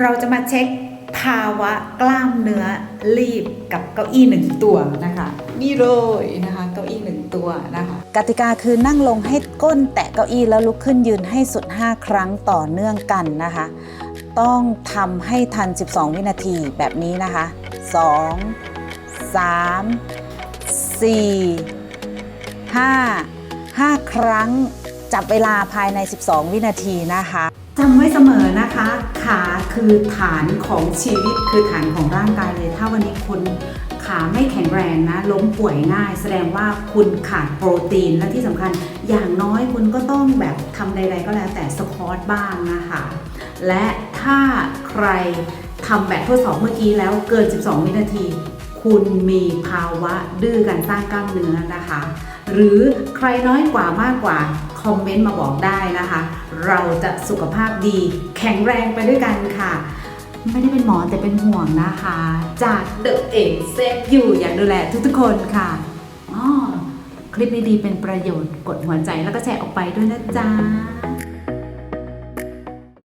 เราจะมาเช็คภาวะกล้ามเนื้อรีบกับเก้าอี้หนึ่งตัวนะคะ นี่เลยนะคะ เก้าอี้หนึ่งตัวนะคะ กติกาคือนั่งลงให้ก้นแตะเก้าอี้แล้วลุกขึ้นยืนให้สุด 5 ครั้งต่อเนื่องกันนะคะ ต้องทำให้ทัน 12 วินาทีแบบนี้นะคะ 2 3 4 5 5 ครั้ง จับเวลาภายใน 12 วินาทีนะคะจำไว้เสมอนะคะ ขาคือฐานของชีวิตคือฐานของร่างกายเลย ถ้าวันนี้คุณขาไม่แข็งแรงนะ ล้มป่วยง่าย แสดงว่าคุณขาดโปรตีนและที่สำคัญ อย่างน้อยคุณก็ต้องแบบทำใด ๆ ก็แล้วแต่สควอตบ้างนะคะ และถ้าใครทำแบบทดสอบเมื่อกี้แล้วเกิน 12 วินาที คุณมีภาวะดื้อการสร้างกล้ามเนื้อนะคะ หรือใครน้อยกว่ามากกว่าคอมเมนต์มาบอกได้นะคะ เราจะสุขภาพดีแข็งแรงไปด้วยกันค่ะ ไม่ได้เป็นหมอแต่เป็นห่วงนะคะ จากเดอะเอกเซฟอยู่อยากดูแลทุกๆคนค่ะอ๋อคลิปนี้ดีเป็นประโยชน์กดหัวใจแล้วก็แชร์ออกไปด้วยนะจ๊ะ